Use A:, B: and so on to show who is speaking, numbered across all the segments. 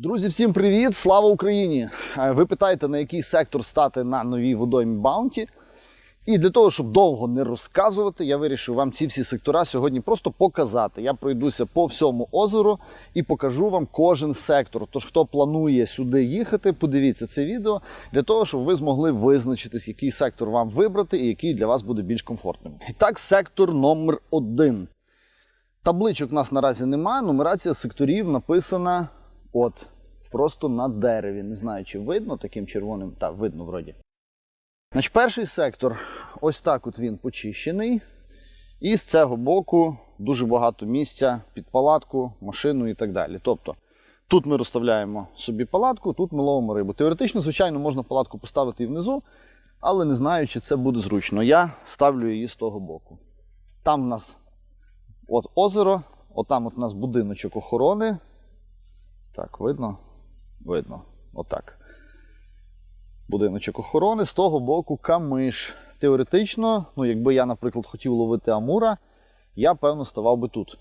A: Друзі, всім привіт! Слава Україні! Е, Ви питаєте, на який сектор стати на новій водоймі Баунті. І для того, щоб довго не розказувати, я вирішив вам ці всі сектора сьогодні просто показати. Я пройдуся по всьому озеру і покажу вам кожен сектор. Тож, хто планує сюди їхати, подивіться це відео для того, щоб ви змогли визначитись, який сектор вам вибрати і який для вас буде більш комфортним. І так, сектор номер один. Табличок у нас наразі немає. Нумерація секторів написана от просто на дереві. Не знаю, чи видно таким червоним. Так, видно вроді. Значить, перший сектор, ось так от він почищений. І з цього боку дуже багато місця під палатку, машину і так далі. Тобто тут ми розставляємо собі палатку, тут ми ловимо рибу. Теоретично, звичайно, можна палатку поставити і внизу, але не знаю, чи це буде зручно. Я ставлю її з того боку. Там в нас от озеро, отам от у нас будиночок охорони. Так, видно? Видно. Отак будиночок охорони, з того боку камиш. Теоретично, ну якби я, наприклад, хотів ловити амура, я певно ставав би тут.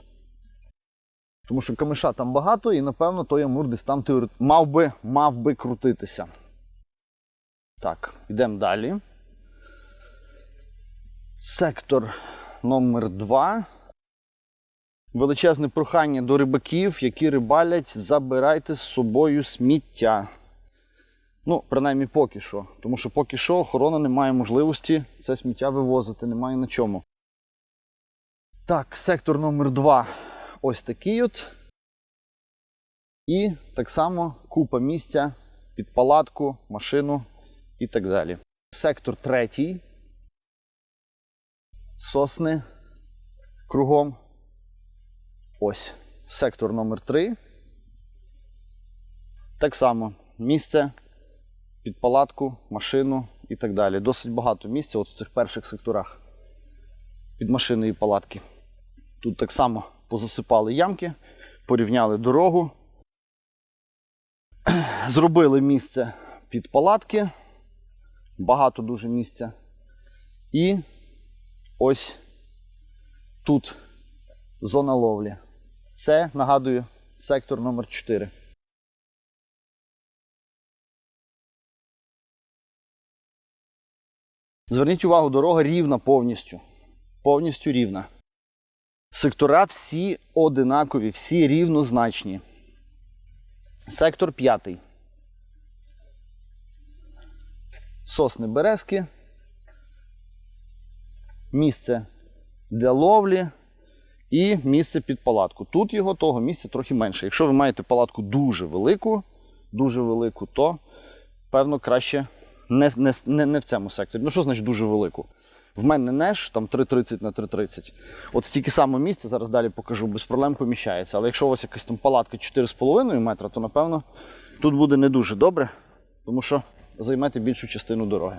A: Тому що камиша там багато, і напевно той амур десь там теорет... мав, би, мав би крутитися. Так, йдемо далі. Сектор номер 2. Величезне прохання до рибаків, які рибалять, забирайте з собою сміття. Ну, принаймні поки що. Тому що поки що охорона не має можливості це сміття вивозити, немає на чому. Так, сектор номер 2 ось такий от. І так само купа місця під палатку, машину і так далі. Сектор третій. Сосни кругом. Ось. Сектор номер 3. Так само місце під палатку, машину і так далі. Досить багато місця от в цих перших секторах під машини і палатки. Тут так само позасипали ямки, порівняли дорогу, зробили місце під палатки, багато дуже місця. І ось тут зона ловлі. Це, нагадую, сектор номер 4. Зверніть увагу, дорога рівна повністю. Повністю рівна. Сектора всі одинакові, всі рівнозначні. Сектор п'ятий. Сосни березки. Місце для ловлі і місце під палатку. Тут його того місця трохи менше. Якщо ви маєте палатку дуже велику, дуже велику, то певно краще не, не, не, не в цьому секторі. Ну, що значить дуже велику? В мене неш там 3,30 на 3,30. От стільки само місця, зараз далі покажу, без проблем поміщається. Але якщо у вас якась там палатка 4,5 метра, то напевно тут буде не дуже добре, тому що займете більшу частину дороги.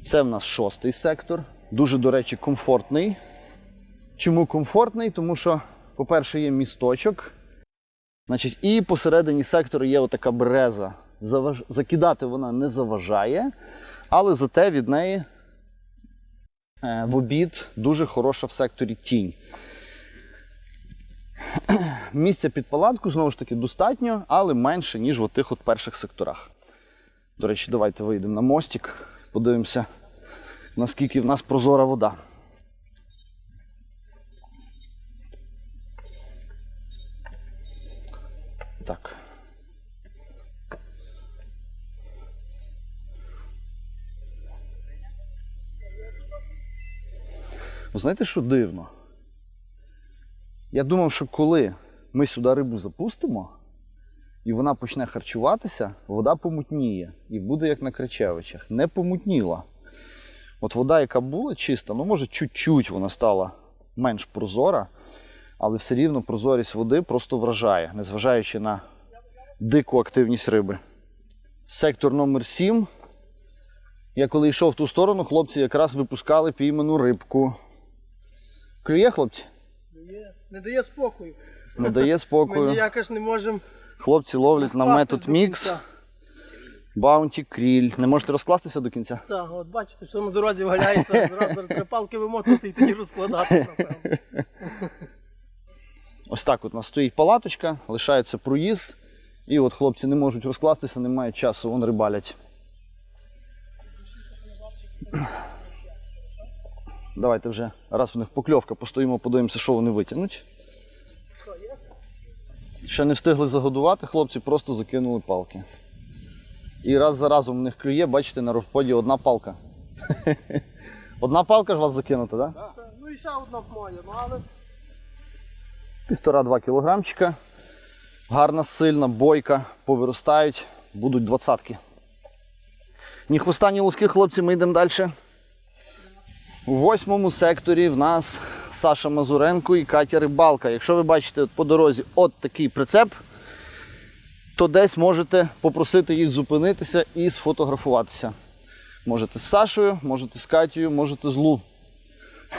A: Це в нас шостий сектор. Дуже, до речі, комфортний. Чому комфортний? Тому що, по-перше, є місточок. Значить, і посередині сектору є отака береза. Заваж... Закидати вона не заважає, але зате від неї е, в обід дуже хороша в секторі тінь. Місця під палатку, знову ж таки, достатньо, але менше, ніж в тих от перших секторах. До речі, давайте вийдемо на мостик, подивимося, наскільки в нас прозора вода. Знаєте, що дивно? Я думав, що коли ми сюди рибу запустимо, і вона почне харчуватися, вода помутніє і буде як на Кричевичах. Не помутніла. От вода, яка була чиста, ну може чуть-чуть вона стала менш прозора, але все рівно прозорість води просто вражає, незважаючи на дику активність риби. Сектор номер 7. Я коли йшов в ту сторону, хлопці якраз випускали пійману рибку. Клює, хлопці?
B: Є. Не дає спокою.
A: Не дає
B: Ми
A: спокою.
B: ніяк аж не можемо.
A: Хлопці ловлять на
B: розкластись
A: метод мікс, баунті, кріль. Не можете розкластися до кінця?
B: Так, от бачите, що на дорозі валяється, зразу три палки вимотувати і тоді розкладати, напевно.
A: Ось так от у нас стоїть палаточка, лишається проїзд. І от хлопці не можуть розкластися, не мають часу, вон рибалять. Давайте вже, раз в них покльовка, постоїмо, подивимося, що вони витягнуть. Ще не встигли загодувати, хлопці просто закинули палки. І раз за разом в них клює, бачите, на розподі одна палка. Одна палка ж вас закинута, так? Да?
B: Ну і ще одна моя, ну але
A: Півтора-два кілограмчика. Гарна, сильна, бойка, повиростають, будуть двадцятки. Ні хвоста, ні луски, хлопці, ми йдемо далі. У восьмому секторі в нас Саша Мазуренко і Катя Рибалка. Якщо ви бачите по дорозі от такий прицеп, то десь можете попросити їх зупинитися і сфотографуватися. Можете з Сашою, можете з Катєю, можете з Лу.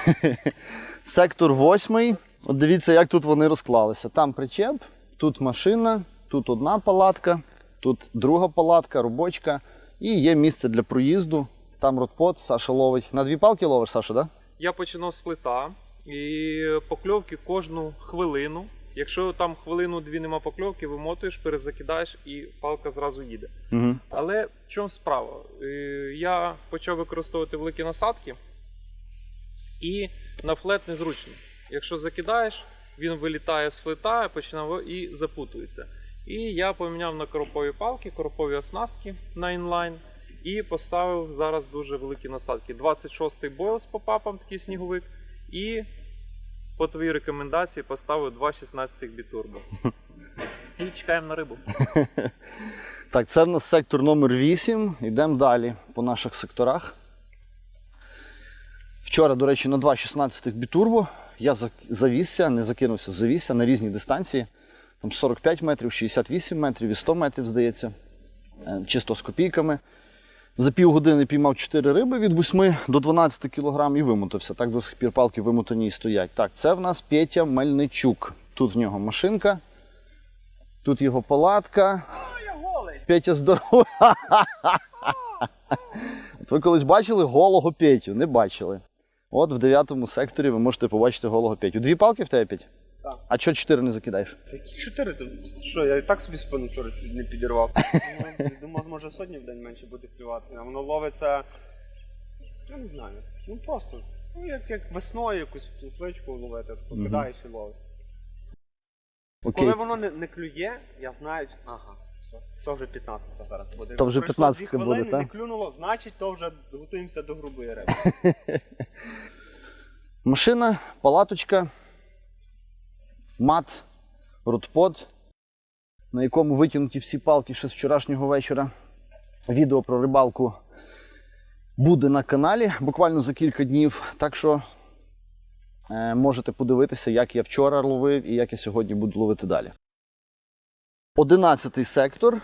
A: Сектор восьмий. От дивіться, як тут вони розклалися. Там причеп, тут машина, тут одна палатка, тут друга палатка, робочка. І є місце для проїзду. Там ротпот, Саша ловить. На дві палки ловиш, Саша. Да?
C: Я починав з плита і покльовки кожну хвилину. Якщо там хвилину-дві нема покльовки, вимотуєш, перезакидаєш і палка зразу їде.
A: Угу.
C: Але в чому справа? Е, Я почав використовувати великі насадки, і на флет незручно. Якщо закидаєш, він вилітає з флета, починає і запутується. І я поміняв на коропові палки, коропові оснастки на інлайн. І поставив зараз дуже великі насадки. 26-й бойл з попапом, такий сніговик. І по твоїй рекомендації поставив 2.16 бітурбо. І чекаємо на рибу.
A: Так, це в нас сектор номер 8. Йдемо далі по наших секторах. Вчора, до речі, на 2.16 бітурбо я завісся, не закинувся, завісся на різні дистанції. Там 45 метрів, 68 метрів і 100 метрів, здається, е, чисто з копійками. За півгодини піймав 4 риби від 8 до 12 кг і вимотався. Так до сих пір палки вимотані і стоять. Так, це в нас Петя Мельничук. Тут в нього машинка, тут його палатка. Петя здоровий. Ви колись бачили голого Петю? Не бачили. От в 9 секторі ви можете побачити голого Петю. Дві палки в тебе Петь?
D: Так.
A: А чого чотири не закидаєш?
D: Які чотири тут? Що, я і так собі спину вчора чуть не підірвав. Ну, Думав, може сотні в день менше буде клювати. А воно ловиться. Я не знаю. Ну просто. Ну, як, як весною якусь плотвичку ловити, покидаєш і ловиш.
A: Окей.
D: Коли воно не, не клює, я знаю, ага, все, то вже 15 зараз буде.
A: То вже
D: Пройшло
A: 15
D: дві
A: буде,
D: хвилини,
A: так?
D: не клюнуло, значить, то вже готуємося до грубої риби.
A: Машина, палаточка, мат, ротпод, на якому витягнуті всі палки ще з вчорашнього вечора. Відео про рибалку буде на каналі буквально за кілька днів. Так що е, можете подивитися, як я вчора ловив і як я сьогодні буду ловити далі. Одинадцятий сектор.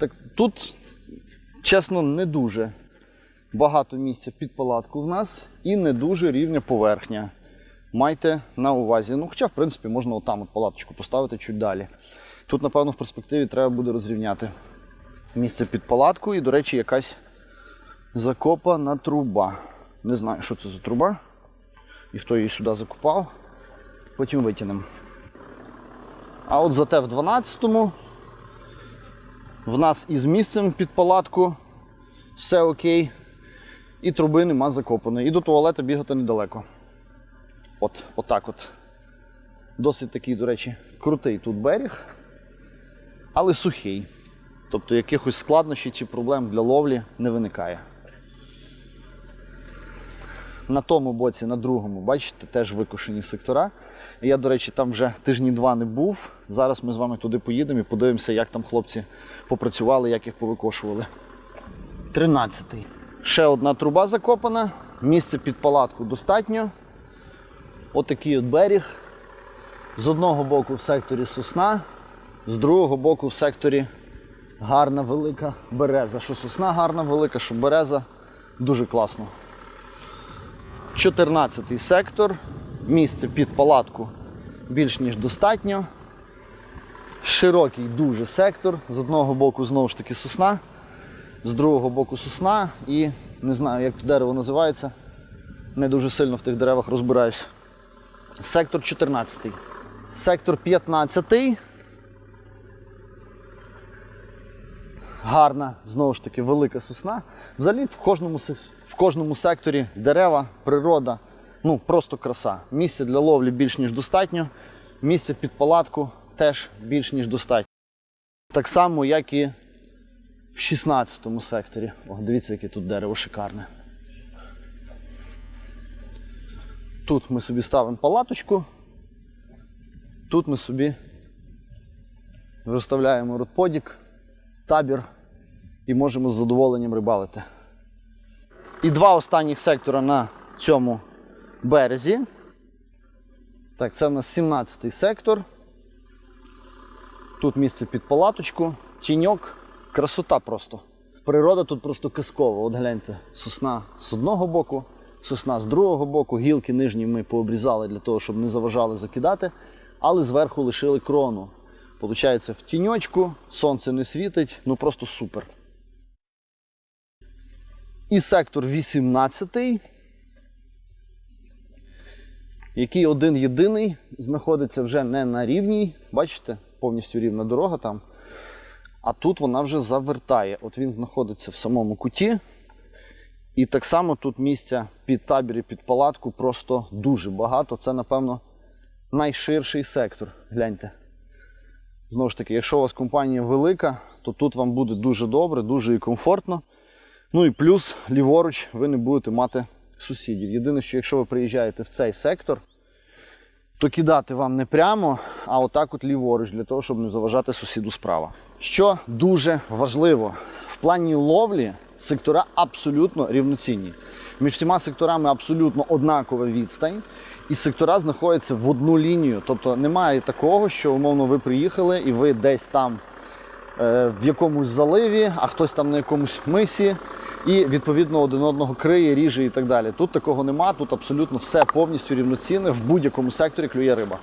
A: Так, тут, чесно, не дуже багато місця під палатку в нас і не дуже рівня поверхня. Майте на увазі. Ну, хоча, в принципі, можна отам от палаточку поставити чуть далі. Тут, напевно, в перспективі треба буде розрівняти місце під палатку і, до речі, якась закопана труба. Не знаю, що це за труба і хто її сюди закопав. Потім витягнемо. А от зате в 12-му в нас із місцем під палатку все окей. І труби нема закопаної. І до туалета бігати недалеко. От, отак от. Досить такий, до речі, крутий тут берег, але сухий. Тобто якихось складнощів чи проблем для ловлі не виникає. На тому боці, на другому, бачите, теж викошені сектора. Я, до речі, там вже тижні два не був. Зараз ми з вами туди поїдемо і подивимося, як там хлопці попрацювали, як їх повикошували. 13-й. Ще одна труба закопана. Місце під палатку достатньо. Отакий от берег. З одного боку в секторі сосна, з другого боку в секторі гарна велика береза. Що сосна гарна велика, що береза. Дуже класно. 14 сектор. Місце під палатку більш ніж достатньо. Широкий дуже сектор. З одного боку знову ж таки сосна, з другого боку сосна і не знаю, як дерево називається. Не дуже сильно в тих деревах розбираюсь. Сектор 14. Сектор 15. гарна, знову ж таки, велика сосна. Взагалі в кожному, в кожному секторі дерева, природа, ну просто краса. Місця для ловлі більш ніж достатньо. Місця під палатку теж більш ніж достатньо. Так само, як і в 16 секторі. О, дивіться, яке тут дерево шикарне. Тут ми собі ставимо палаточку. Тут ми собі розставляємо родподік, табір і можемо з задоволенням рибалити. І два останніх сектора на цьому березі. Так, це в нас 17-й сектор. Тут місце під палаточку, тіньок, красота просто. Природа тут просто казкова. От гляньте, сосна з одного боку, сосна з другого боку, гілки нижні ми пообрізали для того, щоб не заважали закидати, але зверху лишили крону. Получається, в тіньочку, сонце не світить, ну просто супер. І сектор 18, який один єдиний знаходиться вже не на рівній, бачите, повністю рівна дорога там. А тут вона вже завертає. От він знаходиться в самому куті. І так само тут місця під табір і під палатку просто дуже багато. Це, напевно, найширший сектор. Гляньте. Знову ж таки, якщо у вас компанія велика, то тут вам буде дуже добре, дуже і комфортно. Ну і плюс ліворуч ви не будете мати сусідів. Єдине, що якщо ви приїжджаєте в цей сектор, то кидати вам не прямо, а отак от ліворуч, для того, щоб не заважати сусіду справа. Що дуже важливо, в плані ловлі сектора абсолютно рівноцінні. Між всіма секторами абсолютно однакова відстань, і сектора знаходяться в одну лінію. Тобто немає такого, що умовно ви приїхали і ви десь там е, в якомусь заливі, а хтось там на якомусь мисі, і відповідно один одного криє, ріже і так далі. Тут такого нема, тут абсолютно все повністю рівноцінне, в будь-якому секторі клює риба.